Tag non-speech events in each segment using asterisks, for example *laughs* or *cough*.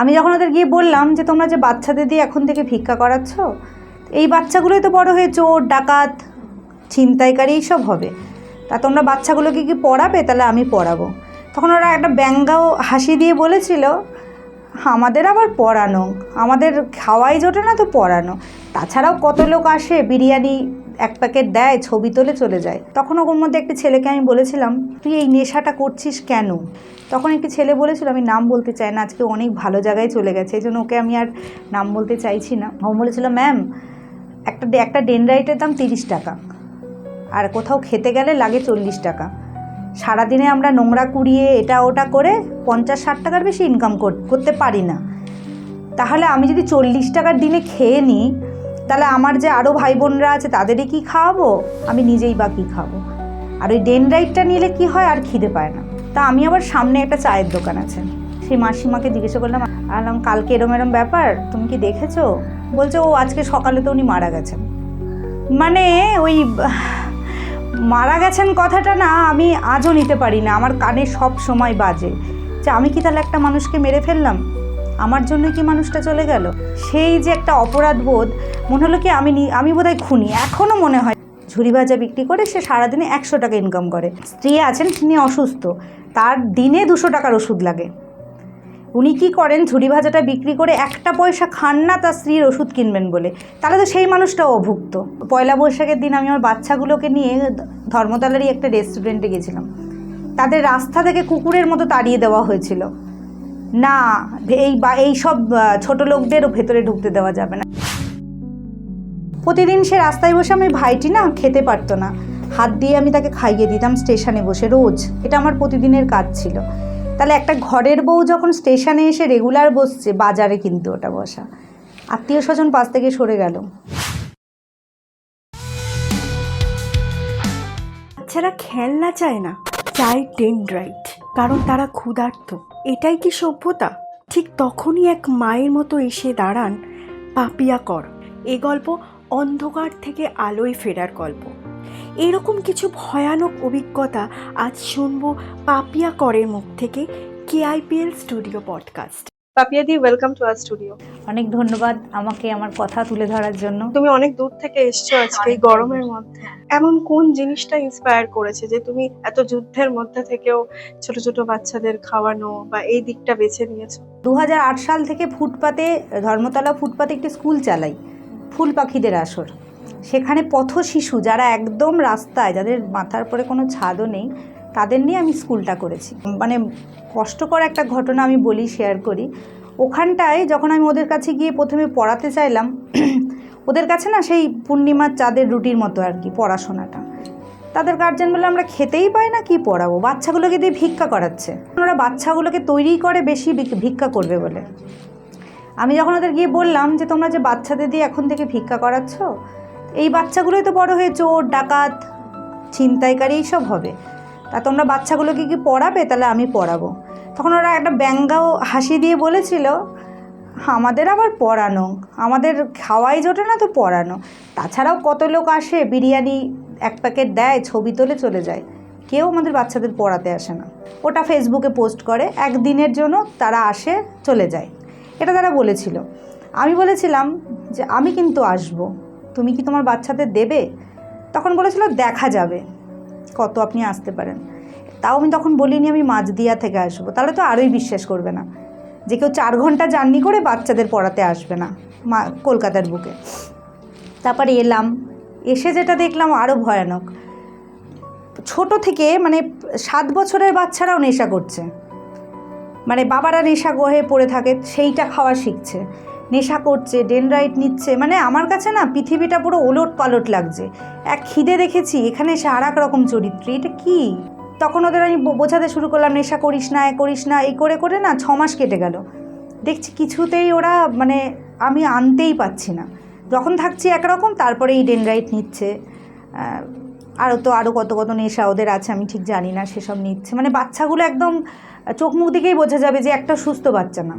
আমি যখন ওদের গিয়ে বললাম যে, তোমরা যে বাচ্চাদের দিয়ে এখন থেকে ভিক্ষা করাচ্ছ, এই বাচ্চাগুলোই তো বড় হয়ে চোর, ডাকাত, ছিনতাইকারী, এইসব হবে। তা তোমরা বাচ্চাগুলোকে কি পড়াবে? তাহলে আমি পড়াবো। তখন ওরা একটা ব্যঙ্গাও হাসি দিয়ে বলেছিল, আমাদের আবার পড়ানো, আমাদের খাওয়াই জোটে না তো পড়ানো। তাছাড়াও কত লোক আসে বিরিয়ানি এক প্যাকেট দেয়, ছবি তোলে চলে যায়। তখন ওর মধ্যে একটি ছেলেকে আমি বলেছিলাম, তুই এই নেশাটা করছিস কেন? তখন একটি ছেলে বলেছিল, আমি নাম বলতে চাই না, আজকে অনেক ভালো জায়গায় চলে গেছে, এই জন্য ওকে আমি আর নাম বলতে চাইছি না। ও বলেছিল, ম্যাম, একটা একটা ডেনরাইটের দাম তিরিশ টাকা, আর কোথাও খেতে গেলে লাগে চল্লিশ টাকা। সারাদিনে আমরা নোংরা কুড়িয়ে এটা ওটা করে পঞ্চাশ, ষাট টাকার বেশি ইনকাম করতে পারি না। তাহলে আমি যদি চল্লিশ টাকার দিনে খেয়ে নিই তাহলে আমার যে আরও ভাই বোনরা আছে, তাদেরই কি খাওয়াবো? আমি নিজেই বা কী খাব? আর ওই ডেনরাইটটা নিলে কি হয়? আর খিদে পায় না। তা আমি আবার সামনে একটা চায়ের দোকান আছে। সেই মাসিমাকে জিজ্ঞাসা করলাম আলাম কালকে এরম এরম ব্যাপার? তুমি কি দেখেছ? বলছে, ও, আজকে সকালে তো উনি মারা গেছেন। মানে ওই মারা গেছেন কথাটা না, আমি আজও নিতে পারি না। আমার কানে সব সময় বাজে। যে আমি কি তাহলে একটা মানুষকে মেরে ফেললাম? আমার জন্য কি মানুষটা চলে গেল? সেই যে একটা অপরাধ বোধ মনে হলো কি আমি আমি বোধহয় খুনি। এখনও মনে হয় ঝুড়ি ভাজা বিক্রি করে সে সারাদিনে একশো টাকা ইনকাম করে। স্ত্রী আছেন, তিনি অসুস্থ। তার দিনে দুশো টাকার ওষুধ লাগে। উনি কি করেন? ঝুড়ি ভাজাটা বিক্রি করে একটা পয়সা খান না, তার স্ত্রীর ওষুধ কিনবেন বলে। তাহলে তো সেই মানুষটাও অভুক্ত। পয়লা বৈশাখের দিন আমি আমার বাচ্চাগুলোকে নিয়ে ধর্মতলারই একটা রেস্টুরেন্টে গেছিলাম। তাদের রাস্তা থেকে কুকুরের মতো তাড়িয়ে দেওয়া হয়েছিল। না, এই বা, এই সব ছোট লোকদেরও ভেতরে ঢুকতে দেওয়া যাবে না। প্রতিদিন সে রাস্তায় বসে আমি ভাইটি না খেতে পারতো না। হাত দিয়ে আমি তাকে খাইয়ে দিতাম স্টেশনে বসে রোজ। এটা আমার প্রতিদিনের কাজ ছিল। তাহলে একটা ঘরের বউ যখন স্টেশনে এসে রেগুলার বসছে, বাজারে কিন্তু ওটা বসা। আত্মীয় স্বজন পাশ থেকে সরে গেল। বাচ্চারা খেলনা চায় না, চায় ডেনড্রাইট কারণ তারা ক্ষুধার্ত। এটাই কি সভ্যতা? ঠিক তখনই এক মায়ের মতো এসে দাঁড়ান পাপিয়া কর। এ গল্প অন্ধকার থেকে আলোয় ফেরার গল্প। এরকম কিছু ভয়ানক অভিজ্ঞতা আজ শুনব পাপিয়া করের মুখ থেকে KIPL studio podcast. Papiya the welcome to our studio অনেক ধন্যবাদ আমাকে আমার কথা তুলে ধরার জন্য। তুমি অনেক দূর থেকে এসছো আজকে এই গরমের মধ্যে। এমন কোন জিনিসটা ইন্সপায়ার করেছে যে তুমি এত যুদ্ধের মধ্যে থেকেও ছোট ছোট বাচ্চাদের খাওয়ানো বা এই দিকটা বেছে নিয়েছো? দু হাজার আট সাল থেকে ফুটপাতে ধর্মতলা ফুটপাতে একটি স্কুল চালাই। ফুল পাখিদের আসর। সেখানে পথ শিশু যারা একদম রাস্তায়, যাদের মাথার পরে কোনো ছাদও নেই, তাদের নিয়ে আমি স্কুলটা করেছি। মানে কষ্টকর একটা ঘটনা আমি বলি শেয়ার করি। ওখানটায় যখন আমি ওদের কাছে গিয়ে প্রথমে পড়াতে চাইলাম, *clears throat* ওদের কাছে না সেই পূর্ণিমার চাঁদের রুটির মতো আর কি, পড়াশোনাটা। তাদের গার্জেন বলে আমরা খেতেই পাই না, কি পড়াবো? বাচ্চাগুলোকে দিয়ে ভিক্ষা করাচ্ছে। ওরা বাচ্চাগুলোকে তৈরি করে বেশি ভিক- ভিক্ষা করবে বলে। আমি যখন ওদের গিয়ে বললাম যে, তোমরা যে বাচ্চাদের দিয়ে এখন থেকে ভিক্ষা করাচ্ছ, এই বাচ্চাগুলোই তো বড় হয়ে চোর, ডাকাত, ছিনতাইকারী, এইসব হবে। তা তোমরা বাচ্চাগুলোকে কি পড়াবে? তাহলে আমি পড়াবো। তখন ওরা একটা ব্যঙ্গাও হাসি দিয়ে বলেছিল, আমাদের আবার পড়ানো, আমাদের খাওয়াই জোটে না তো পড়ানো। তাছাড়াও কত লোক আসে, বিরিয়ানি এক প্যাকেট দেয়, ছবি তোলে চলে যায়। কেউ আমাদের বাচ্চাদের পড়াতে আসে না। ওটা ফেসবুকে পোস্ট করে, একদিনের জন্য তারা আসে, চলে যায়। এটা তারা বলেছিল। আমি বলেছিলাম যে, আমি কিন্তু আসব। তুমি কি তোমার বাচ্চাদের দেবে? তখন বলেছিল, দেখা যাবে। কত আপনি আসতে পারেন। তাও আমি তখন বলিনি, আমি মাঝদিয়া থেকে আসব। তাহলে তো আরোই বিশ্বাস করবে না। যে কেউ চার ঘণ্টা জার্নি করে বাচ্চাদের পড়াতে আসবে না, মা, কলকাতার বুকে। তারপরে এলাম। এসে যেটা দেখলাম আরও ভয়ানক। ছোট থেকে মানে সাত বছরের বাচ্চারাও নেশা করছে। মানে বাবারা নেশা হয়ে পড়ে থাকে, সেইটা খাওয়া শিখছে। নেশা করছে ডেনরাইট নিচ্ছে মানে আমার কাছে না পৃথিবীটা পুরো ওলট পালট লাগছে। এক খিদে দেখেছি, এখানে এসে আর এক রকম চরিত্র, এটা কি? তখন ওদের আমি বোঝাতে শুরু করলাম, নেশা করিস না, এ করিস না এই করে করে না ছ মাস কেটে গেল। দেখছি কিছুতেই ওরা মানে আমি আনতেই পাচ্ছি না। যখন থাকছি একরকম, তারপরে এই ডেনরাইট নিচ্ছে। আরও তো আরও কত কত নেশা ওদের আছে, আমি ঠিক জানি না, সেসব নিচ্ছে। মানে বাচ্চাগুলো একদম চোখ মুখ দিকেই বোঝা যাবে যে একটা সুস্থ বাচ্চা না।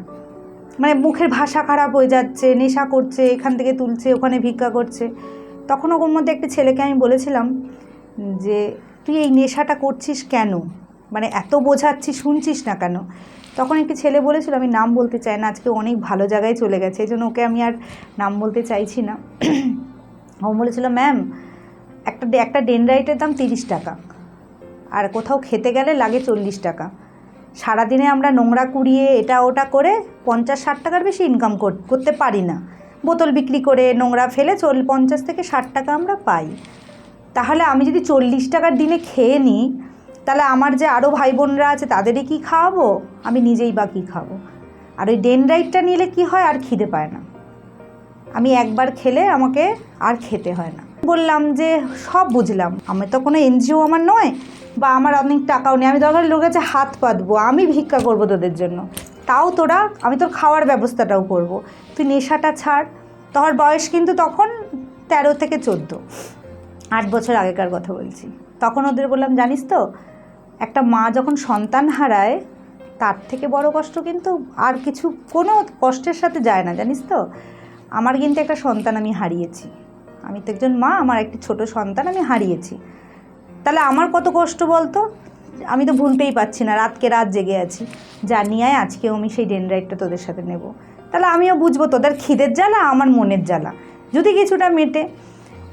মানে মুখের ভাষা খারাপ হয়ে যাচ্ছে, নেশা করছে, এখান থেকে তুলছে, ওখানে ভিক্ষা করছে। তখন ওর মধ্যে একটা ছেলেকে আমি বলেছিলাম যে, তুই এই নেশাটা করছিস কেন? মানে এত বোঝাচ্ছি শুনছিস না কেন? তখন একটি ছেলে বলেছিল, আমি নাম বলতে চাই না, আজকে অনেক ভালো জায়গায় চলে গেছে। এই জন্য ওকে আমি আর নাম বলতে চাইছি না। *clears throat* ও বলেছিল, ম্যাম একটা একটা ডেনরাইটের দাম তিরিশ টাকা। আর কোথাও খেতে গেলে লাগে চল্লিশ টাকা। সারাদিনে আমরা নোংরা কুড়িয়ে এটা ওটা করে পঞ্চাশ, ষাট টাকার বেশি ইনকাম করতে পারি না। বোতল বিক্রি করে নোংরা ফেলে চল পঞ্চাশ থেকে ষাট টাকা আমরা পাই। তাহলে আমি যদি চল্লিশ টাকার দিনে খেয়ে নিই, তাহলে আমার যে আরও ভাই বোনরা আছে তাদেরই কি খাওয়াবো? আমি নিজেই বা কী খাব? আর ওই ডেনরাইটটা নিলে কি হয়? আর খিদে পায় না। আমি একবার খেলে আমাকে আর খেতে হয় না। বললাম যে সব বুঝলাম। আমি তো কোনো এনজিও আমার নয় বা আমার অনেক টাকাও নেই। আমি দরকার লোকের কাছে হাত পাতবো। আমি ভিক্ষা করব তোদের জন্য। তাও তোরা, আমি তোর খাওয়ার ব্যবস্থাটাও করব। তুই নেশাটা ছাড়। তোর বয়স কিন্তু তখন তেরো থেকে চোদ্দ। আট বছর আগেকার কথা বলছি। তখন ওদের বললাম, জানিস তো, একটা মা যখন সন্তান হারায়, তার থেকে বড় কষ্ট কিন্তু আর কিছু কোনো কষ্টের সাথে যায় না। জানিস তো, আমার কিন্তু একটা সন্তান আমি হারিয়েছি। আমি তো একজন মা, আমার একটি ছোট সন্তান আমি হারিয়েছি। তাহলে আমার কত কষ্ট বলতো? আমি তো ভুলতেই পারছি না, রাতকে রাত জেগে আছি। যা নিয়ে আজকেও আমি সেই ডেনরাইটটা তোদের সাথে নেব। তাহলে আমিও বুঝব তোদের খিদের জ্বালা, আমার মনের জ্বালা। যদি কিছুটা মেটে।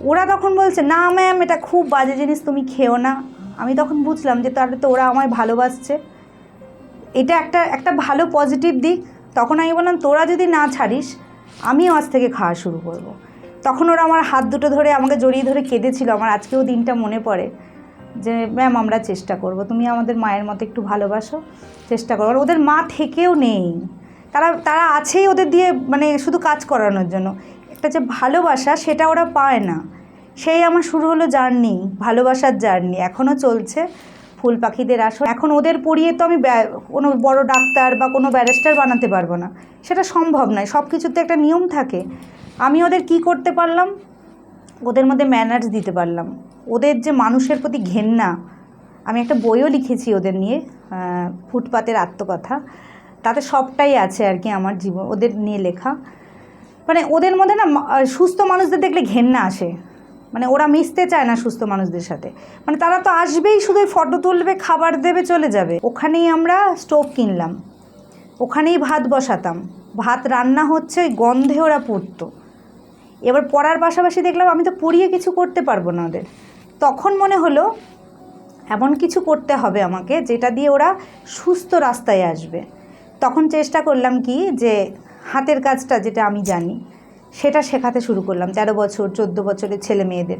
ওরা তখন বলছে, না ম্যাম এটা খুব বাজে জিনিস, তুমি খেও না। আমি তখন বুঝলাম যে তাহলে তো ওরা আমায় ভালোবাসছে। এটা একটা একটা ভালো পজিটিভ দিক। তখন আমি বললাম, তোরা যদি না ছাড়িস, আমিও আজ থেকে খাওয়া শুরু করব। তখন ওরা আমার হাত দুটো ধরে আমাকে জড়িয়ে ধরে কেঁদেছিল, আমার আজকেও দিনটা মনে পড়ে। যে, ম্যাম, আমরা চেষ্টা করব, তুমি আমাদের মায়ের মতো একটু ভালোবাসো, চেষ্টা করো। আর ওদের মা থেকেও নেই। তারা তারা আছেই ওদের দিয়ে মানে শুধু কাজ করানোর জন্য। একটা যে ভালোবাসা, সেটা ওরা পায় না। সেই আমার শুরু হলো জার্নি, ভালোবাসার জার্নি, এখনও চলছে। ফুল পাখিদের আসর এখন ওদের পড়িয়ে তো আমি কোনো বড় ডাক্তার বা কোনো ব্যারিস্টার বানাতে পারব না। সেটা সম্ভব নয়। সব কিছুতে একটা নিয়ম থাকে। আমি ওদের কি করতে পারলাম? ওদের মধ্যে ম্যানার্স দিতে পারলাম। ওদের যে মানুষের প্রতি ঘেন্না, আমি একটা বইও লিখেছি ওদের নিয়ে ফুটপাতের আত্মকথা। তাতে সবটাই আছে আর কি আমার জীবন ওদের নিয়ে লেখা। মানে ওদের মধ্যে না সুস্থ মানুষদের দেখলে ঘেন্না আসে। মানে ওরা মিশতে চায় না সুস্থ মানুষদের সাথে। মানে তারা তো আসবেই শুধু ফটো তুলবে, খাবার দেবে, চলে যাবে। ওখানেই আমরা স্টোভ কিনলাম। ওখানেই ভাত বসাতাম। ভাত রান্না হচ্ছে, ওই গন্ধে ওরা পড়তো। এবার পড়ার পাশাপাশি দেখলাম, আমি তো পড়িয়ে কিছু করতে পারব না ওদের। তখন মনে হলো, এমন কিছু করতে হবে আমাকে, যেটা দিয়ে ওরা সুস্থ রাস্তায় আসবে। তখন চেষ্টা করলাম কি, যে হাতের কাজটা, যেটা আমি জানি সেটা শেখাতে শুরু করলাম, তেরো বছর, চোদ্দ বছরের ছেলে মেয়েদের।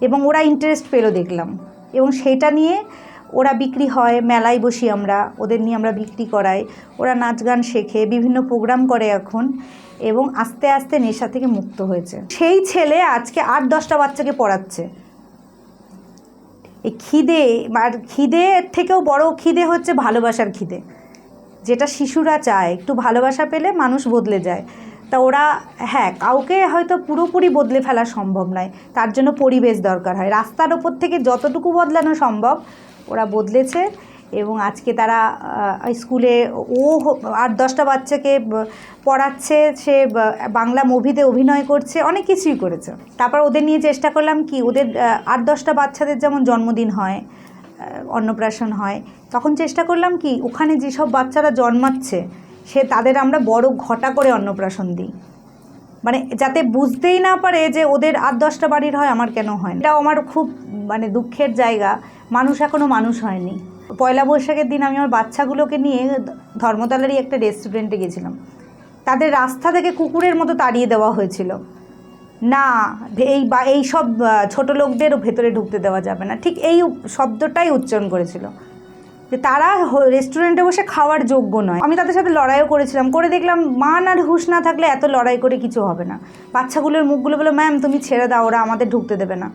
এবং ওরা ইন্টারেস্ট পেল দেখলাম। এবং সেটা নিয়ে ওরা বিক্রি হয়, মেলায় বসি আমরা, ওদের নিয়ে আমরা বিক্রি করাই। ওরা নাচ গান শেখে, বিভিন্ন প্রোগ্রাম করে এখন। এবং আস্তে আস্তে নেশা থেকে মুক্ত হয়েছে। সেই ছেলে আজকে আট দশটা বাচ্চাকে পড়াচ্ছে। এই খিদে, আর খিদে থেকেও বড় খিদে হচ্ছে ভালোবাসার খিদে। যেটা শিশুরা চায়, একটু ভালোবাসা পেলে মানুষ বদলে যায়। তা ওরা হ্যাঁ কাউকে হয়তো পুরোপুরি বদলে ফেলা সম্ভব নয়। তার জন্য পরিবেশ দরকার হয়। রাস্তার ওপর থেকে যতটুকু বদলানো সম্ভব, ওরা বদলেছে এবং আজকে তারা স্কুলে ও আট দশটা বাচ্চাকে পড়াচ্ছে। সে বাংলা মুভিতে অভিনয় করছে, অনেক কিছুই করেছে। তারপর ওদের নিয়ে চেষ্টা করলাম কি, ওদের আট দশটা বাচ্চাদের যেমন জন্মদিন হয় অন্নপ্রাশন হয়, তখন চেষ্টা করলাম কি, ওখানে যেসব বাচ্চারা জন্মাচ্ছে সে তাদের আমরা বড় ঘটা করে অন্নপ্রাশন দিই। মানে যাতে বুঝতেই না পারে যে ওদের আট দশটা বাড়ির হয়, আমার কেন হয়। এটাও আমার খুব মানে দুঃখের জায়গা। মানুষ এখনও মানুষ হয়নি। পয়লা বৈশাখের দিন আমি আমার বাচ্চাগুলোকে নিয়ে ধর্মতলারই একটা রেস্টুরেন্টে গেছিলাম। তাদের রাস্তা থেকে কুকুরের মতো তাড়িয়ে দেওয়া হয়েছিল। না, এই বা, এই সব ছোট লোকদের ভেতরে ঢুকতে দেওয়া যাবে না। ঠিক এই শব্দটাই উচ্চারণ করেছিল। যে তারা রেস্টুরেন্টে বসে খাওয়ার যোগ্য নয়। আমি তাদের সাথে লড়াইও করেছিলাম। করে দেখলাম মান আর হুঁশ না থাকলে এত লড়াই করে কিছু হবে না। বাচ্চাগুলোর মুখগুলো বলে ম্যাম তুমি ছেড়ে দাও, ওরা আমাদের ঢুকতে দেবে না।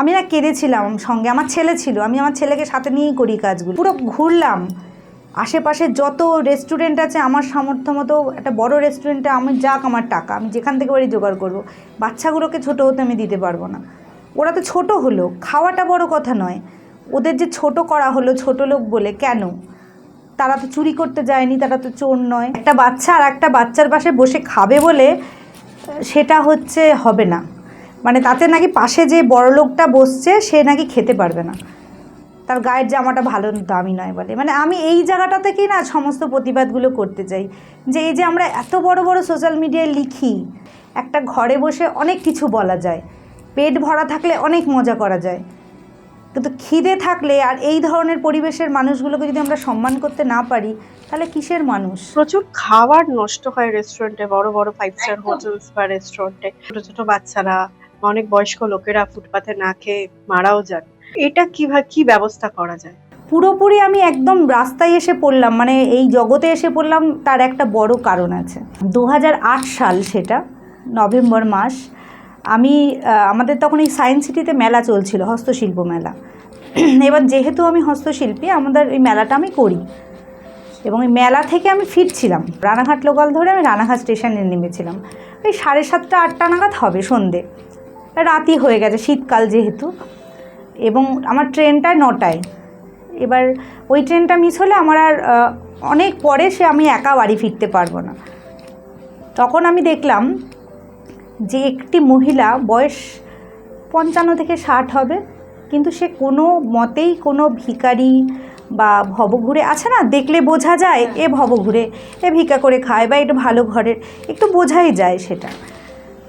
আমি না কেঁদেছিলাম সঙ্গে, আমার ছেলে ছিল। আমি আমার ছেলেকে সাথে নিয়েই করি কাজগুলো। পুরো ঘুরলাম। আশেপাশে যত রেস্টুরেন্ট আছে, আমার সামর্থ্য মতো একটা বড় রেস্টুরেন্টে আমি যাক আমার টাকা, আমি যেখান থেকে বাড়ি জোগাড় করব। বাচ্চাগুলোকে ছোটো হতে আমি দিতে পারব না। ওরা তো ছোট হলো, খাওয়াটা বড় কথা নয়। ওদের যে ছোট করা হলো, ছোট লোক বলে, কেন? তারা তো চুরি করতে যায়নি, তারা তো চোর নয়। একটা বাচ্চা আর একটা বাচ্চার পাশে বসে খাবে বলে সেটা হচ্ছে হবে না। মানে তাতে নাকি পাশে যে বড় লোকটা বসছে, সে নাকি খেতে পারবে না। তার গায়ের জামাটা ভালো দামি নয় বলে। মানে আমি এই জায়গাটা থেকেই না সমস্ত প্রতিবাদগুলো করতে চাই। যে এই যে আমরা এত বড় বড় সোশ্যাল মিডিয়ায় লিখি, একটা ঘরে বসে অনেক কিছু বলা যায়। পেট ভরা থাকলে অনেক মজা করা যায়। কিন্তু খিদে থাকলে আর এই ধরনের পরিবেশের মানুষগুলোকে যদি আমরা সম্মান করতে না পারি তাহলে কিসের মানুষ? প্রচুর খাবার নষ্ট হয় রেস্টুরেন্টে বড় বড় ফাইভ স্টার হোটেলস বা রেস্টুরেন্টে ছোট ছোট বাচ্চারা অনেক বয়স্ক লোকেরা ফুটপাতে না খেয়ে মারাও যান। এটা কীভাবে কি ব্যবস্থা করা যায়? পুরোপুরি আমি একদম রাস্তায় এসে পড়লাম মানে এই জগতে এসে পড়লাম তার একটা বড় কারণ আছে। দু হাজার আট সাল সেটা নভেম্বর মাস আমি আমাদের তখন এই সায়েন্স সিটিতে মেলা চলছিল, হস্তশিল্প মেলা। এবার যেহেতু আমি হস্তশিল্পী, আমাদের এই মেলাটা আমি করি। এবং এই মেলা থেকে আমি ফিরছিলাম। রানাঘাট লোকাল ধরে আমি রানাঘাট স্টেশনে নেমেছিলাম। ওই সাড়ে সাতটা, আটটা নাগাদ হবে সন্ধে। রাতি হয়ে গেছে, শীতকাল যেহেতু। এবং আমার ট্রেনটা নটায়। এবার ওই ট্রেনটা মিস হলে আমার আর অনেক পরে সে আমি একা বাড়ি ফিরতে পারব না। তখন আমি দেখলাম যে একটি মহিলা বয়স পঞ্চান্ন থেকে ষাট হবে, কিন্তু সে কোনো মতেই কোনো ভিকারি বা ভবঘুরে আছে না, দেখলে বোঝা যায় এ ভবঘুরে, এ ভিকা করে খায় বা একটু ভালো ঘরের, একটু বোঝাই যায় সেটা।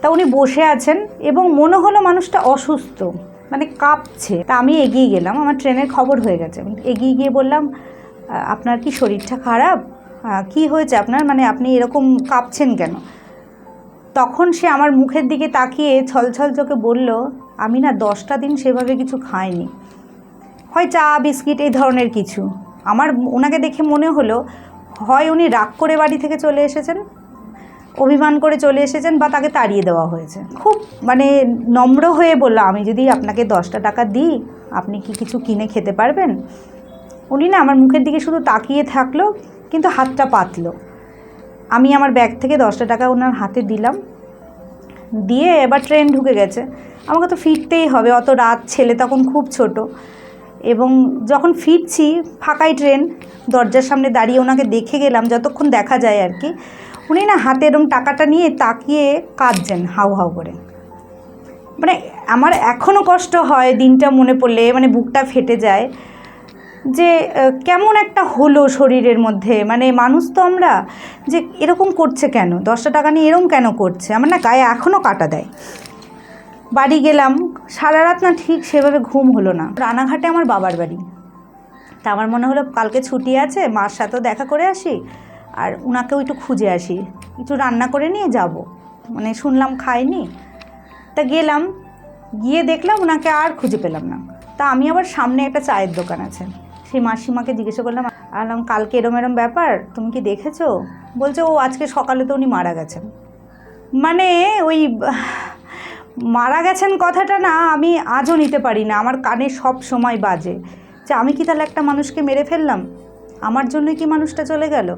তা উনি বসে আছেন এবং মনে হলো মানুষটা অসুস্থ মানে কাঁপছে। তা আমি এগিয়ে গেলাম, আমার ট্রেনের খবর হয়ে গেছে। এগিয়ে গিয়ে বললাম আপনার কি শরীরটা খারাপ? কি হয়েছে আপনার? মানে আপনি এরকম কাঁপছেন কেন? তখন সে আমার মুখের দিকে তাকিয়ে ছলছল চোখে বলল, আমি না দশটা দিন সেভাবে কিছু খাইনি। হয় চা, বিস্কিট, এই ধরনের কিছু। আমার ওনাকে দেখে মনে হলো, হয় উনি রাগ করে বাড়ি থেকে চলে এসেছেন, অভিমান করে চলে এসেছেন বা তাকে তাড়িয়ে দেওয়া হয়েছে। খুব মানে নম্র হয়ে বলল, আমি যদি আপনাকে দশটা টাকা দিই, আপনি কি কিছু কিনে খেতে পারবেন? উনি না আমার মুখের দিকে শুধু তাকিয়ে থাকল, কিন্তু হাতটা পাতলো। আমি আমার ব্যাগ থেকে দশটা টাকা ওনার হাতে দিলাম। দিয়ে এবার ট্রেন ঢুকে গেছে। আমাকে তো ফিরতেই হবে, অত রাত ছেলে তখন খুব ছোট। এবং যখন ফিরছি, ফাঁকাই ট্রেন দরজার সামনে দাঁড়িয়ে ওনাকে দেখে গেলাম, যতক্ষণ দেখা যায় আর কি। উনি না হাতে এরম টাকাটা নিয়ে তাকিয়ে কাঁদছেন, হাউ হাউ করে। মানে আমার এখনও কষ্ট হয়, দিনটা মনে পড়লে মানে বুকটা ফেটে যায়। যে কেমন একটা হলো শরীরের মধ্যে? মানে মানুষ তো আমরা যে, এরকম করছে কেন? দশটা টাকা নিয়ে এরকম কেন করছে? আমার না গায়ে এখনও কাটা দেয়। বাড়ি গেলাম, সারা রাত না ঠিক সেভাবে ঘুম হলো না। রানাঘাটে আমার বাবার বাড়ি। তা আমার মনে হলো কালকে ছুটি আছে, মার সাথেও দেখা করে আসি, আর ওনাকেও একটু খুঁজে আসি। কিছু রান্না করে নিয়ে যাব। মানে শুনলাম খাইনি তা গেলাম, গিয়ে দেখলাম ওনাকে আর খুঁজে পেলাম না। তা আমি আবার সামনে একটা চায়ের দোকান আছে। সেই মাসিমাকে জিজ্ঞাসা করলাম, আলাম, কালকে এরম এরম ব্যাপার? তুমি কি দেখেছ? বলছে, ও আজকে সকালে তো উনি মারা গেছেন। মানে ওই মারা গেছেন কথাটা না, আমি আজও নিতে পারি না। আমার কানে সব সময় বাজে। যে আমি কি তাহলে একটা মানুষকে মেরে ফেললাম? আমার জন্যই কি মানুষটা চলে গেল?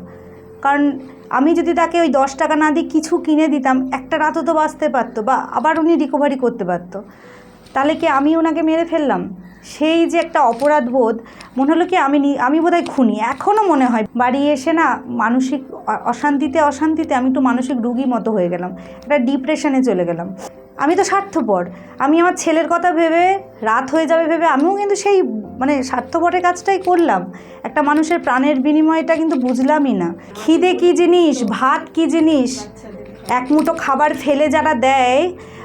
কারণ আমি যদি তাকে ওই দশ টাকা না দিয়ে কিছু কিনে দিতাম, একটা রাতও তো বাঁচতে পারতো বা আবার উনি রিকভারি করতে পারতো। তাহলে কি আমি ওনাকে মেরে ফেললাম? সেই যে একটা অপরাধ বোধ মনে হলো কি আমি আমি বোধহয় খুনি। এখনও মনে হয় বাড়ি এসে না মানসিক অশান্তিতে অশান্তিতে আমি একটু মানসিক রুগী মতো হয়ে গেলাম, একটা ডিপ্রেশনে চলে গেলাম। আমি তো স্বার্থপর। আমি আমার ছেলের কথা ভেবে, রাত হয়ে যাবে ভেবে আমিও কিন্তু সেই মানে স্বার্থপরের কাজটাই করলাম। একটা মানুষের প্রাণের বিনিময়টা কিন্তু বুঝলামই না। খিদে কী জিনিস? ভাত কী জিনিস? এক মুঠো খাবার ফেলে যারা দেয়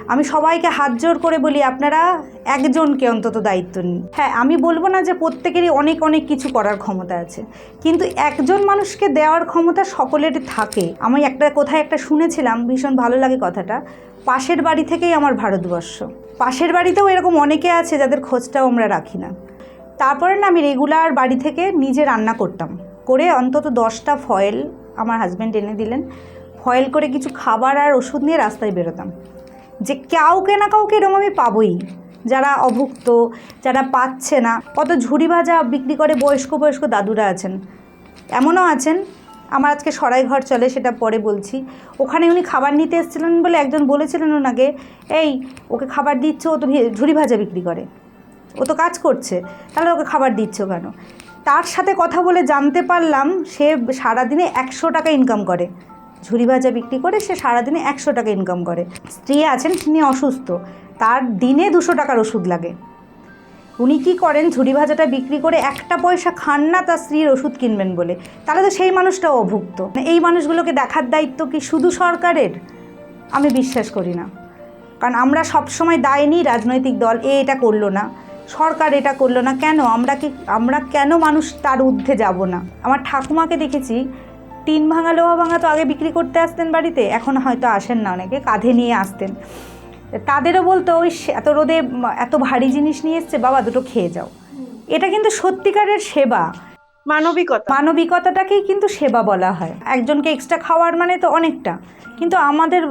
আমি সবাইকে হাত জোর করে বলি, আপনারা একজনকে অন্তত দায়িত্ব নিন। হ্যাঁ আমি বলব না যে প্রত্যেকেরই অনেক অনেক কিছু করার ক্ষমতা আছে। কিন্তু একজন মানুষকে দেওয়ার ক্ষমতা সকলেরই থাকে। আমি একটা কোথায় একটা শুনেছিলাম, ভীষণ ভালো লাগে কথাটা, পাশের বাড়ি থেকেই আমার ভারতবর্ষ। পাশের বাড়িতেও এরকম অনেকে আছে যাদের খোঁজটাও আমরা রাখি না। তারপরে না আমি রেগুলার বাড়ি থেকে নিজে রান্না করতাম। করে অন্তত দশটা ফয়েল আমার হাজব্যান্ড এনে দিলেন। ফয়েল করে কিছু খাবার আর ওষুধ নিয়ে রাস্তায় বেরোতাম। যে কাউকে না কাউকে এরকম আমি পাবোই। যারা অভুক্ত, যারা পাচ্ছে না, কত ঝুড়ি ভাজা বিক্রি করে বয়স্ক বয়স্ক দাদুরা আছেন। এমনও আছেন, আমার আজকে সরাই ঘর চলে, সেটা পরে বলছি। ওখানে উনি খাবার নিতে এসেছিলেন বলে একজন বলেছিলেন ওনাকে, এই, ওকে খাবার দিচ্ছ, ও তো ঝুড়ি ভাজা বিক্রি করে। ও তো কাজ করছে, তাহলে ওকে খাবার দিচ্ছ কেন? তার সাথে কথা বলে জানতে পারলাম, সে সারাদিনে একশো টাকা ইনকাম করে। ঝুড়ি ভাজা বিক্রি করে সে সারাদিনে একশো টাকা ইনকাম করে। স্ত্রী আছেন, তিনি অসুস্থ। তার দিনে দুশো টাকার ওষুধ লাগে। উনি কি করেন? ঝুড়ি ভাজাটা বিক্রি করে একটা পয়সা খান না, তার স্ত্রীর ওষুধ কিনবেন বলে। তাহলে তো সেই মানুষটাও অভুক্ত। এই মানুষগুলোকে দেখার দায়িত্ব কি শুধু সরকারের? আমি বিশ্বাস করি না। কারণ আমরা সবসময় দায় নিই রাজনৈতিক দল, এ এটা করল না, সরকার এটা করল না। কেন? আমরা কি, আমরা কেন মানুষ তার ঊর্ধ্বে যাব না? আমার ঠাকুমাকে দেখেছি টিন ভাঙা লোহা ভাঙা তো আগে বিক্রি করতে আসতেন বাড়িতে এখন হয়তো আসেন না অনেকে কাঁধে নিয়ে আসতেন। তাদেরও বলতো ওই এত রোদে এত ভারী জিনিস নিয়ে এসছে বাবা দুটো খেয়ে যাও। এটা কিন্তু সত্যিকারের সেবা। মানবিকতা। মানবিকতাটাকেই কিন্তু সেবা বলা হয়। একজনকে এক্সট্রা খাওয়ার মানে তো অনেকটা। কিন্তু আমাদের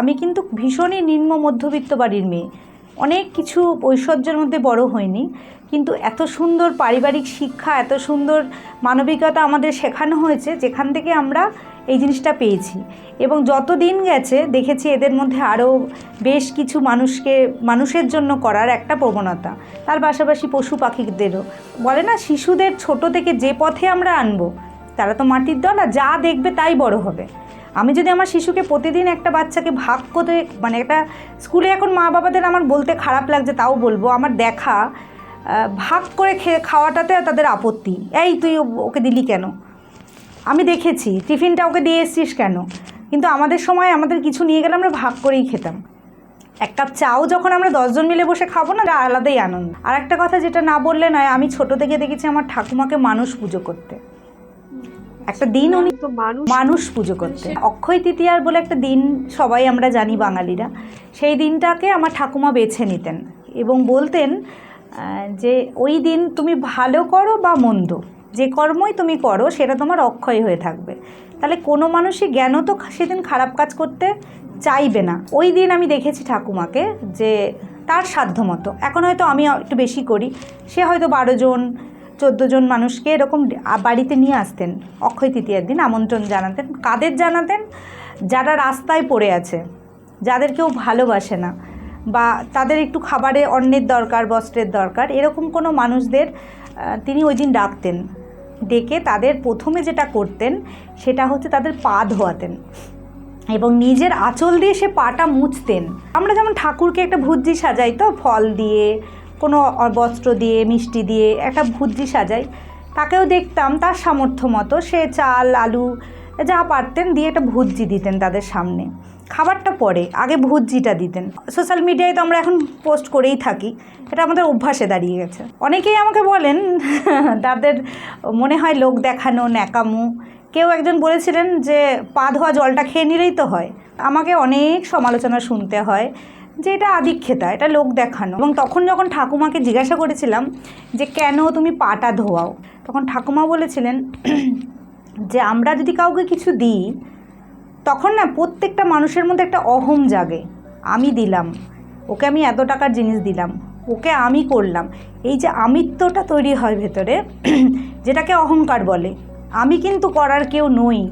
আমি কিন্তু ভীষণই নিম্ন মধ্যবিত্ত বাড়ির মেয়ে। অনেক কিছু ঐশ্বর্যের মধ্যে বড় হয়নি, কিন্তু এত সুন্দর পারিবারিক শিক্ষা, এত সুন্দর মানবিকতা আমাদের শেখানো হয়েছে যেখান থেকে আমরা এই জিনিসটা পেয়েছি। এবং যত দিন গেছে, দেখেছি এদের মধ্যে আরও বেশ কিছু মানুষকে, মানুষের জন্য করার একটা প্রবণতা। তার পাশাপাশি পশু পাখিদেরও। বলে না, শিশুদের ছোট থেকে যে পথে আমরা আনব, তারা তো মাটির দল, আর যা দেখবে তাই বড় হবে। আমি যদি আমার শিশুকে প্রতিদিন একটা বাচ্চাকে ভাগ করে মানে একটা স্কুলে এখন মা বাবাদের আমার বলতে খারাপ লাগছে, তাও বলব, আমার দেখা ভাগ করে খেয়ে খাওয়াটাতে তাদের আপত্তি। এই তুই ওকে দিলি কেন? আমি দেখেছি, টিফিনটা ওকে দিয়ে এসছিস কেন? কিন্তু আমাদের সময় আমাদের কিছু নিয়ে গেলে আমরা ভাগ করেই খেতাম। এক কাপ চাও যখন আমরা দশজন মিলে বসে খাব না আলাদাই আনন্দ। আর একটা কথা যেটা না বললে নয়, আমি ছোট থেকে দেখেছি আমার ঠাকুমাকে মানুষ পুজো করতে। একটা দিন উনি তো মানুষ মানুষ পুজো করতে। অক্ষয় তৃতীয়ার বলে একটা দিন সবাই আমরা জানি বাঙালিরা। সেই দিনটাকে আমার ঠাকুমা বেছে নিতেন এবং বলতেন যে ওই দিন তুমি ভালো করো বা মন্দ যে কর্মই তুমি করো সেটা তোমার অক্ষয় হয়ে থাকবে। তাহলে কোনো মানুষই জ্ঞানও তো সেদিন খারাপ কাজ করতে চাইবে না। ওই দিন আমি দেখেছি ঠাকুমাকে যে তার সাধ্য মতো এখন হয়তো আমি একটু বেশি করি। সে হয়তো বারো জন চোদ্দ জন মানুষকে এরকম বাড়িতে নিয়ে আসতেন। অক্ষয় তৃতীয়ার দিন আমন্ত্রণ জানাতেন। কাদের জানাতেন? যারা রাস্তায় পড়ে আছে, যাদের কেউ ভালোবাসে না বা তাদের একটু খাবারে অন্যের দরকার, বস্ত্রের দরকার, এরকম কোনো মানুষদের তিনি ওই দিন ডাকতেন। ডেকে তাদের প্রথমে যেটা করতেন, সেটা হচ্ছে তাদের পা ধোয়াতেন এবং নিজের আঁচল দিয়ে সে পাটা মুছতেন। আমরা যেমন ঠাকুরকে একটা ভুজ্জি সাজাই তো, ফল দিয়ে কোনো বস্ত্র দিয়ে, মিষ্টি দিয়ে একটা ভুজ্জি সাজাই। তাকেও দেখতাম, তার সামর্থ্য মতো। সে চাল, আলু, যা পারতেন দিয়ে একটা ভুজ্জি দিতেন তাদের সামনে। খাবারটা পরে, আগে ভুজ্জিটা দিতেন। সোশ্যাল মিডিয়ায় তো আমরা এখন পোস্ট করেই থাকি। এটা আমাদের অভ্যাসে দাঁড়িয়ে গেছে। অনেকেই আমাকে বলেন, তাদের মনে হয় লোক দেখানো, ন্যাকামো। কেউ একজন বলেছিলেন যে, পা ধোয়া জলটা খেয়ে নিলেই তো হয়। আমাকে অনেক সমালোচনা শুনতে হয়। যে এটা আদিক্ষেতা, এটা লোক দেখানো। এবং তখন যখন ঠাকুমাকে জিজ্ঞাসা করেছিলাম যে, কেন তুমি পাটা ধোয়াও? তখন ঠাকুমা বলেছিলেন *clears throat* যে, আমরা যদি কাউকে কিছু দিই, তখন না প্রত্যেকটা মানুষের মধ্যে একটা অহম জাগে। আমি দিলাম, ওকে আমি এত টাকার জিনিস দিলাম, ওকে আমি করলাম। এই যে আমিত্বটা তৈরি হয় ভেতরে, *clears throat* যেটাকে অহংকার বলে। আমি কিন্তু করার কেউ নই,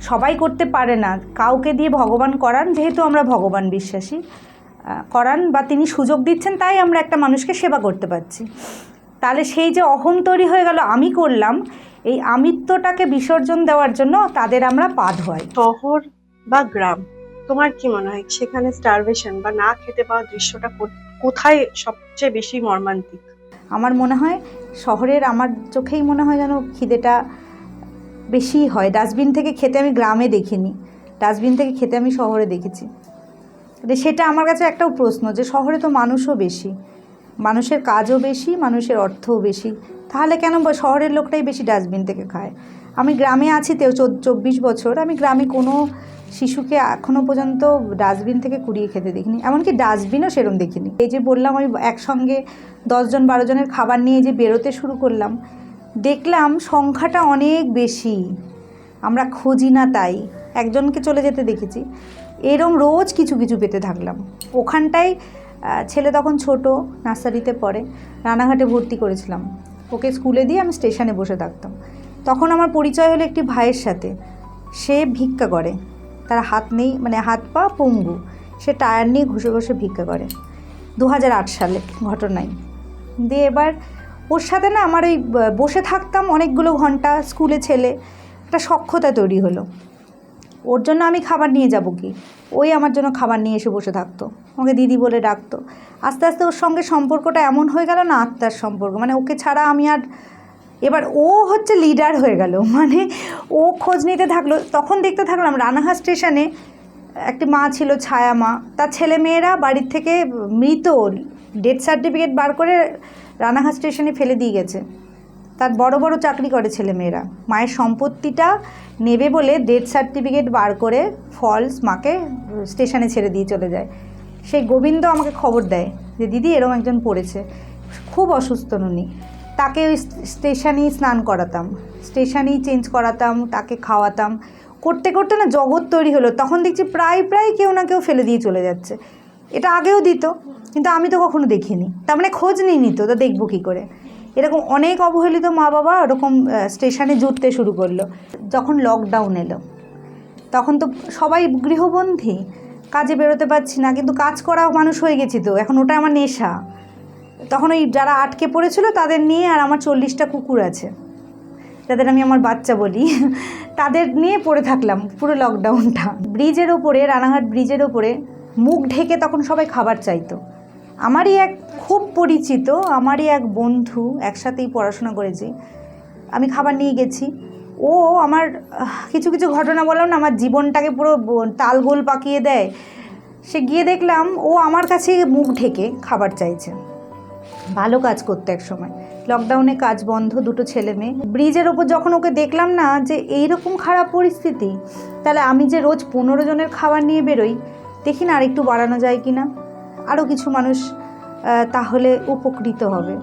সবাই করতে পারে না। কাউকে দিয়ে ভগবান করান, যেহেতু আমরা ভগবান বিশ্বাসী। করান বা তিনি সুযোগ দিচ্ছেন তাই আমরা একটা মানুষকে সেবা করতে পারছি। তাহলে সেই যে অহম তৈরি হয়ে গেল আমি করলাম এই আমিত্বটাকে বিসর্জন দেওয়ার জন্য তাদের আমরা পা ধোয়াই শহর বা গ্রাম তোমার কি মনে হয়? সেখানে স্টারভেশন বা না খেতে পাওয়া দৃশ্যটা কোথায় সবচেয়ে বেশি মর্মান্তিক? আমার মনে হয় শহরের আমার চোখেই মনে হয় যেন খিদেটা বেশি হয়। ডাস্টবিন থেকে খেতে আমি গ্রামে দেখিনি। ডাস্টবিন থেকে খেতে আমি শহরে দেখেছি। সেটা আমার কাছে একটাও প্রশ্ন, যে শহরে তো মানুষও বেশি, মানুষের কাজও বেশি, মানুষের অর্থও বেশি। তাহলে কেন শহরের লোকটাই বেশি ডাস্টবিন থেকে খায়? আমি গ্রামে আছি তেও চব্বিশ বছর, আমি গ্রামে কোনো শিশুকে এখনও পর্যন্ত ডাস্টবিন থেকে কুড়িয়ে খেতে দেখিনি, এমনকি ডাস্টবিনও সেরম দেখিনি। এই যে বললাম, আমি একসঙ্গে দশজন বারো জনের খাবার নিয়ে যে বেরোতে শুরু করলাম, দেখলাম সংখ্যাটা অনেক বেশি। আমরা খুঁজি না তাই, একজনকে চলে যেতে দেখেছি। এরম রোজ কিছু কিছু পেতে থাকলাম। ওখানটায় ছেলে তখন ছোট, নার্সারিতে পড়ে। রানাঘাটে ভর্তি করেছিলাম। ওকে স্কুলে দিয়ে আমি স্টেশনে বসে থাকতাম। তখন আমার পরিচয় হলো একটি ভাইয়ের সাথে। সে ভিক্ষা করে। তার হাত নেই মানে হাত পা, পঙ্গু। সে টায়ার নিয়ে ঘষে ঘষে ভিক্ষা করে। দু হাজার আট সালে ঘটনায়। দিয়ে এবার ওর সাথে না আমার ওই বসে থাকতাম অনেকগুলো ঘণ্টা, স্কুলে ছেলে। একটা সক্ষতা তৈরি হলো। ওর জন্য আমি খাবার নিয়ে যাব কি? ওই আমার জন্য খাবার নিয়ে এসে বসে থাকতো। আমাকে দিদি বলে ডাকতো। আস্তে আস্তে ওর সঙ্গে সম্পর্কটা এমন হয়ে গেল না আত্মার সম্পর্ক। মানে ওকে ছাড়া আমি আর এবার ও হচ্ছে লিডার হয়ে গেল। *laughs* মানে ও খোঁজ নিতে থাকল। তখন দেখতে থাকলাম রানাহা স্টেশনে একটি মা ছিল, ছায়া মা। তার ছেলে মেয়েরা বাড়ির থেকে মৃত। ডেথ সার্টিফিকেট বার করে রানাঘাট স্টেশনে ফেলে দিয়ে গেছে। তার বড় বড় চাকরি করে ছেলে মেয়েরা। মায়ের সম্পত্তিটা নেবে বলে ডেথ সার্টিফিকেট বার করে ফলস মাকে স্টেশনে ছেড়ে দিয়ে চলে যায়। সেই গোবিন্দ আমাকে খবর দেয় যে, দিদি, এরম একজন পড়েছে। খুব অসুস্থ উনি তাকে ওই স্টেশনেই স্নান করাতাম। স্টেশনেই চেঞ্জ করাতাম, তাকে খাওয়াতাম। করতে করতে না জগৎ তৈরি হলো। তখন দেখছি প্রায় প্রায় কেউ না কেউ ফেলে দিয়ে চলে যাচ্ছে। এটা আগেও দিত, কিন্তু আমি তো কখনো দেখিনি। তার মানে খোঁজ নিইনি তো, তা দেখব কী করে? এরকম অনেক অবহেলিত মা বাবা ওরকম স্টেশনে জুটতে শুরু করল। যখন লকডাউন এলো, তখন তো সবাই গৃহবন্ধী কাজে বেরোতে পারছি না, কিন্তু কাজ করা মানুষ হয়ে গেছি তো, এখন ওটা আমার নেশা। তখন ওই যারা আটকে পড়েছিল তাদের নিয়ে আর আমার চল্লিশটা কুকুর আছে। যাদের আমি আমার বাচ্চা বলি। তাদের নিয়ে পড়ে থাকলাম পুরো লকডাউনটা ব্রিজের ওপরে, রানাঘাট ব্রিজের ওপরে মুখ ঢেকে তখন সবাই খাবার চাইতো। আমারই এক খুব পরিচিত, আমারই এক বন্ধু একসাথেই পড়াশোনা করেছি। আমি খাবার নিয়ে গেছি। ও আমার কিছু কিছু ঘটনা বললাম না, আমার জীবনটাকে পুরো তালগোল পাকিয়ে দেয়। সে গিয়ে দেখলাম ও আমার কাছে মুখ ঢেকে খাবার চাইছে। ভালো কাজ করতো এক সময় লকডাউনে কাজ বন্ধ, দুটো ছেলে মেয়ে। ব্রিজের ওপর যখন ওকে দেখলাম না যে এইরকম খারাপ পরিস্থিতি, তাহলে আমি যে রোজ পনেরো জনের খাবার নিয়ে বেরোই, দেখি না আর একটু বাড়ানো যায় কি না আরও কিছু মানুষ তাহলে উপকৃত হবে।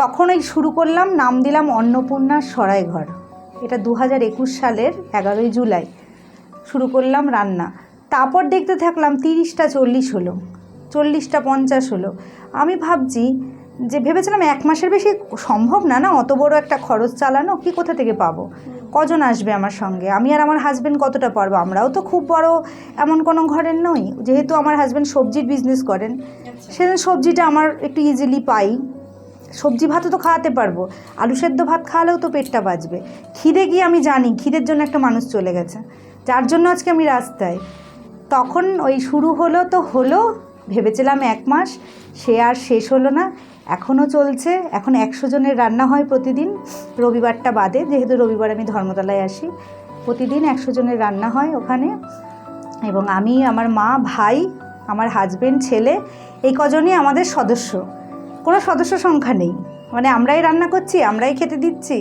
তখন ওই শুরু করলাম, নাম দিলাম অন্নপূর্ণা সরাইঘর। এটা দু হাজার একুশ সালের এগারোই জুলাই। শুরু করলাম রান্না। তারপর দেখতে থাকলাম তিরিশটা চল্লিশ হলো, চল্লিশটা পঞ্চাশ হলো। আমি ভাবছি যে, ভেবেছিলাম এক মাসের বেশি সম্ভব না না? অত বড় একটা খরচ চালানো, কি কোথা থেকে পাবো? কজন আসবে আমার সঙ্গে? আমি আর আমার হাজব্যান্ড কতটা পারব? আমরাও তো খুব বড় এমন কোনো ঘরের নই। যেহেতু আমার হাজব্যান্ড সবজির বিজনেস করেন সেদিন সবজিটা আমার একটু ইজিলি পাই। সবজি ভাতও তো খাওয়াতে পারব। আলু সেদ্ধ ভাত খাওয়ালেও তো পেটটা বাঁচবে। খিদে গিয়ে আমি জানি খিদের জন্য একটা মানুষ চলে গেছে। যার জন্য আজকে আমি রাস্তায়। তখন ওই শুরু হলো তো হলো ভেবেছিলাম এক মাস, সে আর শেষ হলো না, এখনও চলছে, এখন একশো জনের রান্না হয় প্রতিদিন, রবিবারটা বাদে, যেহেতু রবিবার আমি ধর্মতলায় আসি, প্রতিদিন একশো জনের রান্না হয় ওখানে, এবং আমি, আমার মা, ভাই, আমার হাজবেন্ড ছেলে, এই কজনই আমাদের সদস্য, কোনো সদস্য সংখ্যা নেই মানে আমরাই রান্না করছি, আমরাই খেতে দিচ্ছি,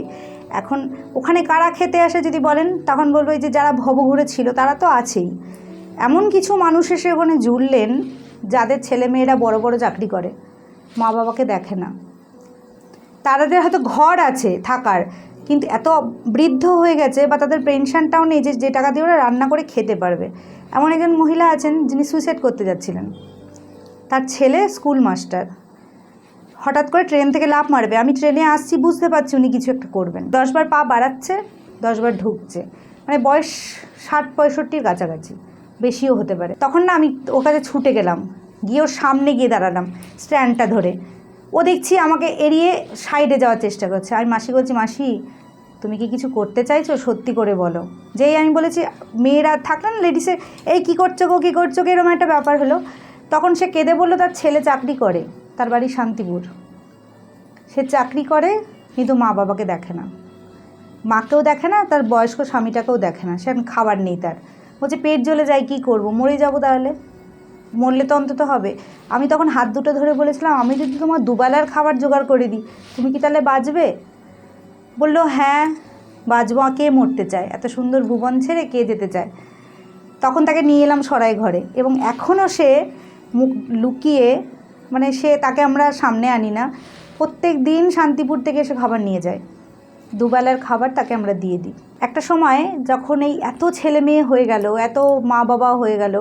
এখন ওখানে কারা খেতে আসে যদি বলেন, তখন বলব এই যে যারা ভবঘুরে ছিল তারা তো আছেই, এমন কিছু মানুষ এসে ওখানে জুড়লেন যাদের ছেলে মেয়েরা বড় বড় চাকরি করে, মা বাবাকে দেখে না। তাদের হয়তো ঘর আছে থাকার, কিন্তু এত বৃদ্ধ হয়ে গেছে বা তাদের পেনশনটাও নেই যে যে টাকা দিয়ে ওরা রান্না করে খেতে পারবে। এমন একজন মহিলা আছেন যিনি সুইসাইড করতে যাচ্ছিলেন। তার ছেলে স্কুল মাস্টার হঠাৎ করে ট্রেন থেকে লাফ মারবে। আমি ট্রেনে আসছি, বুঝতে পারছি উনি কিছু একটা করবেন। দশবার পা বাড়াচ্ছে দশবার ঢুকছে। মানে বয়স ষাট, পঁয়ষট্টির কাছাকাছি। বেশিও হতে পারে। তখন না আমি ওর কাছে ছুটে গেলাম। গিয়ে ওর সামনে গিয়ে দাঁড়ালাম স্ট্যান্ডটা ধরে। ও দেখছি আমাকে এড়িয়ে সাইডে যাওয়ার চেষ্টা করছে। আমি মাসি বলছি, মাসি, তুমি কি কিছু করতে চাইছো? সত্যি করে বলো। যেই আমি বলেছি, মেয়েরা থাকলে না লেডিসে এই কী করছ গো? কী করছ? এরকম একটা ব্যাপার হলো। তখন সে কেঁদে বলল, তার ছেলে চাকরি করে। তার বাড়ি শান্তিপুর। সে চাকরি করে, কিন্তু মা বাবাকে দেখে না। মাকেও দেখে না, তার বয়স্ক স্বামীটাকেও দেখে না। সে এখন খাবার নেই তার। বলছে পেট জ্বলে যায়, কী করব? মরে যাব তাহলে? মরলে তো অন্তত হবে। আমি তখন হাত দুটো ধরে বলেছিলাম, আমি যদি তোমার দুবেলার খাবার জোগাড় করে দিই, তুমি কি তাহলে বাঁচবে? বলল হ্যাঁ বাঁচবো। কে মরতে চায়? এত সুন্দর ভুবন ছেড়ে কে যেতে চায়? তখন তাকে নিয়ে এলাম সরাই ঘরে। এবং এখনও সে মুখ লুকিয়ে মানে সে তাকে আমরা সামনে আনি না। প্রত্যেক দিন শান্তিপুর থেকে এসে খাবার নিয়ে যায়। দুবেলার খাবার তাকে আমরা দিয়ে দিই। একটা সময় যখন এই এত ছেলে মেয়ে হয়ে গেল, এত মা বাবা হয়ে গেল,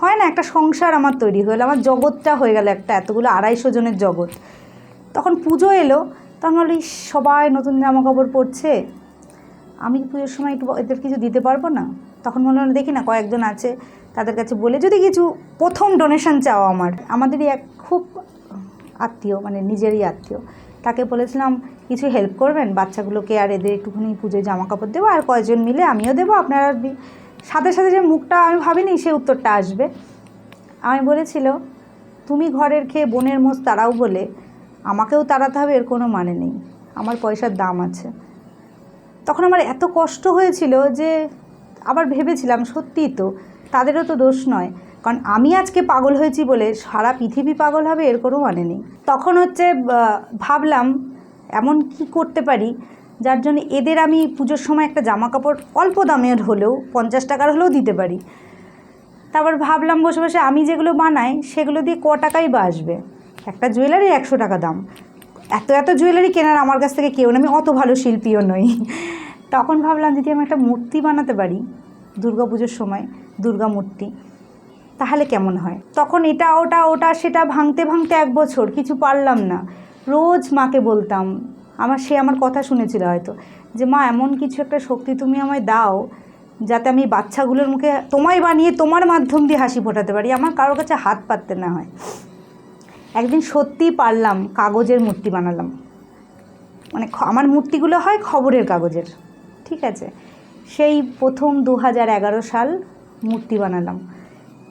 হয় না একটা সংসার আমার তৈরি হয়ে গেলো, আমার জগৎটা হয়ে গেল একটা এতগুলো আড়াইশো জনের জগৎ। তখন পুজো এলো তখন বলি সবাই নতুন জামা কাপড় পরছে। আমি পুজোর সময় একটু এদের কিছু দিতে পারব না? তখন মনে হলো, দেখি না, কয়েকজন আছে তাদের কাছে বলে যদি কিছু প্রথম ডোনেশন চাও আমার। আমাদেরই এক খুব আত্মীয় মানে নিজেরই আত্মীয়, তাকে বলেছিলাম কিছু হেল্প করবেন? বাচ্চাগুলোকে আর এদের একটুখানি পুজোয় জামা কাপড় দেবো আর কয়েকজন মিলে আমিও দেবো। আপনারা সাথে সাথে যে মুখটা আমি ভাবিনি, সে উত্তরটা আসবে। আমি বলেছিল, তুমি ঘরের খেয়ে বোনের মোষ তারাও বলে, আমাকেও তাড়াতে হবে, এর কোনো মানে নেই। আমার পয়সার দাম আছে। তখন আমার এত কষ্ট হয়েছিল যে আবার ভেবেছিলাম সত্যিই তো, তাদেরও তো দোষ নয়। কারণ আমি আজকে পাগল হয়েছি বলে সারা পৃথিবী পাগল হবে, এর কোনো মানে নেই। তখন হচ্ছে ভাবলাম এমন কি করতে পারি? যার জন্য এদের আমি পুজোর সময় একটা জামা কাপড় অল্প দামের হলেও, পঞ্চাশ টাকার হলেও দিতে পারি। তারপর ভাবলাম বসে বসে আমি যেগুলো বানাই, সেগুলো দিয়ে ক টাকাই বা আসবে? একটা জুয়েলারি একশো টাকা দাম। এত এত জুয়েলারি কেনার আমার কাছ থেকে কেউ না, আমি অত ভালো শিল্পীও নই। তখন ভাবলাম যদি আমি একটা মূর্তি বানাতে পারি দুর্গা পুজোর সময়, দুর্গা মূর্তি, তাহলে কেমন হয়? তখন এটা, ওটা ওটা, সেটা ভাঙতে ভাঙতে এক বছর, কিছু পারলাম না। রোজ মাকে বলতাম, আমার সে আমার কথা শুনেছিল হয়তো, যে মা, এমন কিছু একটা শক্তি তুমি আমায় দাও, যাতে আমি বাচ্চাগুলোর মুখে তোমায় বানিয়ে তোমার মাধ্যম দিয়ে হাসি ফোটাতে পারি। আমার কারোর কাছে হাত পাততে না হয়। একদিন সত্যিই পারলাম, কাগজের মূর্তি বানালাম। মানে আমার মূর্তিগুলো হয় খবরের কাগজের, ঠিক আছে? সেই প্রথম দু হাজার এগারো সাল মূর্তি বানালাম।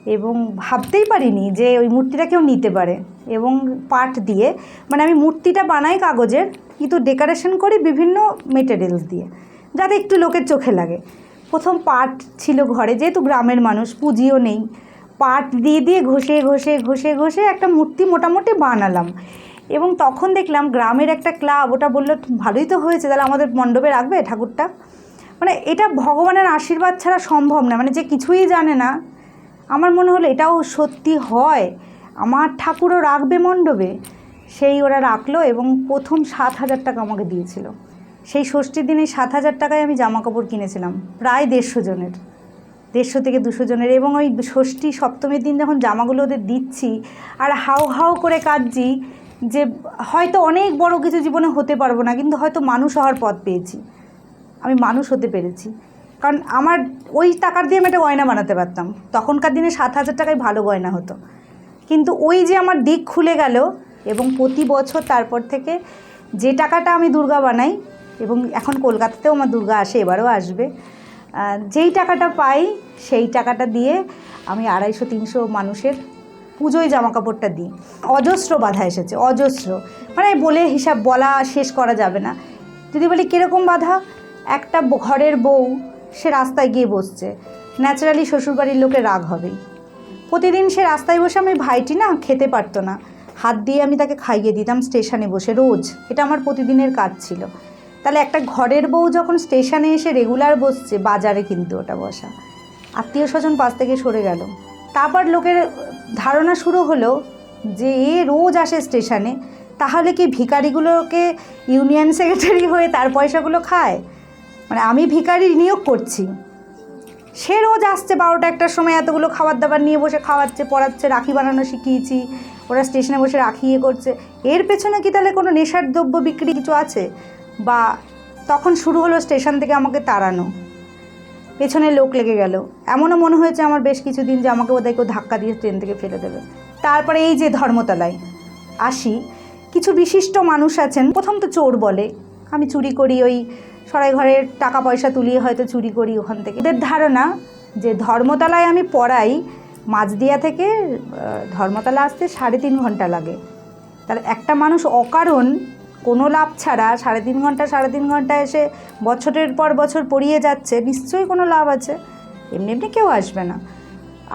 এবং ভাবতেই পারিনি যে ওই মূর্তিটা কেউ নিতে পারে। এবং পাট দিয়ে মানে আমি মূর্তিটা বানাই কাগজের, কিন্তু ডেকোরেশন করি বিভিন্ন মেটেরিয়ালস দিয়ে, যাতে একটু লোকের চোখে লাগে। প্রথম পাট ছিল ঘরে, যেহেতু গ্রামের মানুষ, পুঁজিও নেই। পাট দিয়ে দিয়ে ঘষে ঘষে ঘষে ঘষে একটা মূর্তি মোটামুটি বানালাম। এবং তখন দেখলাম গ্রামের একটা ক্লাব, ওটা বলল, ভালোই তো হয়েছে, তাহলে আমাদের মণ্ডপে রাখবে ঠাকুরটা? মানে এটা ভগবানের আশীর্বাদ ছাড়া সম্ভব না মানে যে কিছুই জানে না আমার মনে হলো এটাও সত্যি হয়। আমার ঠাকুরও রাখবে মণ্ডপে। সেই ওরা রাখল এবং প্রথম সাত হাজার টাকা আমাকে দিয়েছিল। সেই ষষ্ঠীর দিনে সাত হাজার টাকায় আমি জামা কাপড় কিনেছিলাম, প্রায় দেড়শো জনের। দেড়শো থেকে দুশো জনের এবং ওই ষষ্ঠী সপ্তমীর দিন যখন জামাগুলো ওদের দিচ্ছি আর হাও হাও করে কাঁদছি যে হয়তো অনেক বড় কিছু জীবনে হতে পারব না, কিন্তু হয়তো মানুষ হওয়ার পথ পেয়েছি। আমি মানুষ হতে পেরেছি। কারণ আমার ওই টাকার দিয়ে আমি একটা গয়না বানাতে পারতাম। তখনকার দিনে সাত হাজার টাকায় ভালো গয়না হতো। কিন্তু ওই যে আমার দিক খুলে গেল এবং প্রতি বছর তারপর থেকে যে টাকাটা আমি দুর্গা বানাই এবং এখন কলকাতাতেও আমার দুর্গা আসে, এবারও আসবে যেই টাকাটা পাই সেই টাকাটা দিয়ে আমি আড়াইশো, তিনশো মানুষের পুজোয় জামা কাপড়টা দিই। অজস্র বাধা এসেছে, অজস্র। মানে বলে হিসাব বলা শেষ করা যাবে না। যদি বলি কীরকম বাধা? একটা ঘরের বউ সে রাস্তায় গিয়ে বসছে। ন্যাচারালি শ্বশুরবাড়ির লোকের রাগ হবেই প্রতিদিন সে রাস্তায় বসে আমি ভাইটি না, খেতে পারতো না। হাত দিয়ে আমি তাকে খাইয়ে দিতাম স্টেশনে বসে রোজ। এটা আমার প্রতিদিনের কাজ ছিল। তাহলে একটা ঘরের বউ যখন স্টেশনে এসে রেগুলার বসছে, বাজারে কিন্তু ওটা বসা। আত্মীয় স্বজন পাশ থেকে সরে গেল। তারপর লোকের ধারণা শুরু হলো যে এ রোজ আসে স্টেশনে, তাহলে কি ভিখারিগুলোকে ইউনিয়ন সেক্রেটারি হয়ে তার পয়সাগুলো খায়? মানে আমি ভিখারি নিয়োগ করছি। সে রোজ আসছে বারোটা একটার সময় এতগুলো খাবার দাবার নিয়ে বসে খাওয়াচ্ছে, পড়াচ্ছে, রাখি বানানো শিখিয়েছি, ওরা স্টেশনে বসে রাখি ইয়ে করছে। এর পেছনে কি তাহলে কোনো নেশার দ্রব্য বিক্রি কিছু আছে? বা তখন শুরু হলো স্টেশন থেকে আমাকে তাড়ানো। পেছনে লোক লেগে গেল। এমনও মনে হয়েছে আমার বেশ কিছুদিন যে আমাকে বোধহয় কেউ ধাক্কা দিয়ে ট্রেন থেকে ফেলে দেবে। তারপরে এই যে ধর্মতলায় আসি, কিছু বিশিষ্ট মানুষ আছেন। প্রথম তো চোর বলে। আমি চুরি করি ওই সরাই ঘরের টাকা পয়সা তুলিয়ে হয়তো চুরি করি ওখান থেকে। এদের ধারণা যে ধর্মতলায় আমি পড়াই মাঝদিয়া থেকে ধর্মতলা আসতে সাড়ে তিন ঘণ্টা লাগে। তাহলে একটা মানুষ অকারণ কোনো লাভ ছাড়া সাড়ে তিন ঘণ্টা, সাড়ে তিন ঘণ্টা এসে বছরের পর বছর পড়িয়ে যাচ্ছে, নিশ্চয়ই কোনো লাভ আছে। এমনি এমনি কেউ আসবে না।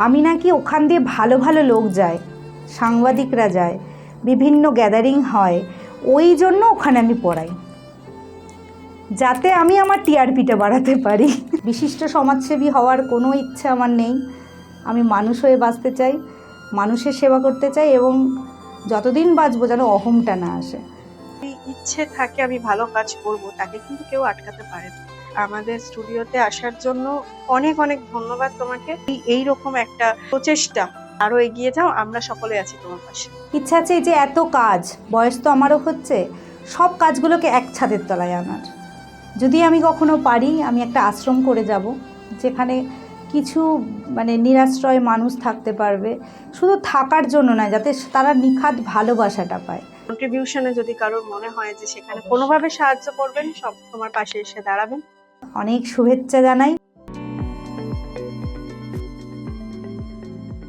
আমি নাকি ওখান দিয়ে ভালো ভালো লোক যায় সাংবাদিকরা যায়, বিভিন্ন গ্যাদারিং হয়, ওই জন্য ওখানে আমি পড়াই। যাতে আমি আমার টিআরপিটা বাড়াতে পারি। বিশিষ্ট সমাজসেবী হওয়ার কোনো ইচ্ছে আমার নেই। আমি মানুষ হয়ে বাঁচতে চাই মানুষের সেবা করতে চাই এবং যতদিন বাঁচবো যেন অহমটা না আসে। ইচ্ছে থাকে আমি ভালো কাজ করব তাকে কিন্তু কেউ আটকাতে পারে না। আমাদের স্টুডিওতে আসার জন্য অনেক অনেক ধন্যবাদ তোমাকে। এই- এইরকম একটা প্রচেষ্টা আরও এগিয়ে যাও আমরা সকলে আছি তোমার পাশে। ইচ্ছা আছে এই যে এত কাজ বয়স তো আমারও হচ্ছে সব কাজগুলোকে এক ছাদের তলায় আনার। যদি আমি কখনো পারি আমি একটা আশ্রম করে যাব যেখানে কিছু মানে নিরাশ্রয় মানুষ থাকতে পারবে। শুধু থাকার জন্য না যাতে তারা নিখাত ভালোবাসাটা পায়। কন্ট্রিবিউশনে যদি কারোর মনে হয় যে সেখানে কোনোভাবে সাহায্য করবেন সব তোমার পাশে এসে দাঁড়াবেন। অনেক শুভেচ্ছা জানাই।